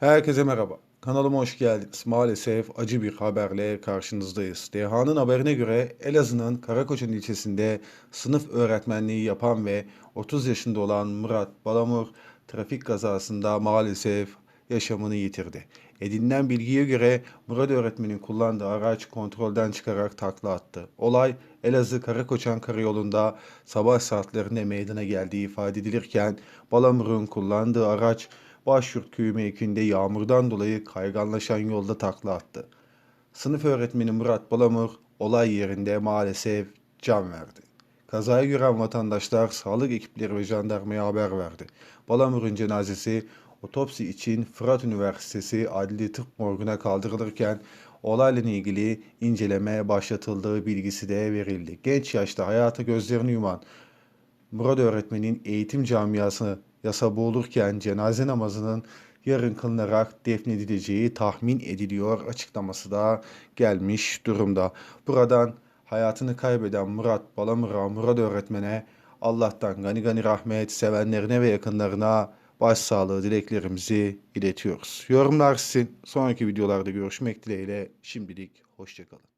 Herkese merhaba. Kanalıma hoş geldiniz. Maalesef acı bir haberle karşınızdayız. DHA'nın haberine göre Elazığ'ın Karakoçan ilçesinde sınıf öğretmenliği yapan ve 30 yaşında olan Murat Balamur trafik kazasında maalesef yaşamını yitirdi. Edinilen bilgiye göre Murat öğretmenin kullandığı araç kontrolden çıkarak takla attı. Olay Elazığ Karakoçan karayolunda sabah saatlerinde meydana geldiği ifade edilirken Balamur'un kullandığı araç Başyurt köyü mevkiinde yağmurdan dolayı kayganlaşan yolda takla attı. Sınıf öğretmeni Murat Balamur olay yerinde maalesef can verdi. Kazayı gören vatandaşlar sağlık ekipleri ve jandarmaya haber verdi. Balamur'un cenazesi otopsi için Fırat Üniversitesi Adli Tıp Morgu'na kaldırılırken olayla ilgili inceleme başlatıldığı bilgisi de verildi. Genç yaşta hayata gözlerini yuman Murat öğretmenin eğitim camiası yasa boğulurken cenaze namazının yarın kılınarak defnedileceği tahmin ediliyor açıklaması da gelmiş durumda. Buradan hayatını kaybeden Murat Balamura Murat öğretmene Allah'tan gani gani rahmet sevenlerine ve yakınlarına başsağlığı dileklerimizi iletiyoruz. Yorumlar sizin. Sonraki videolarda görüşmek dileğiyle şimdilik hoşçakalın.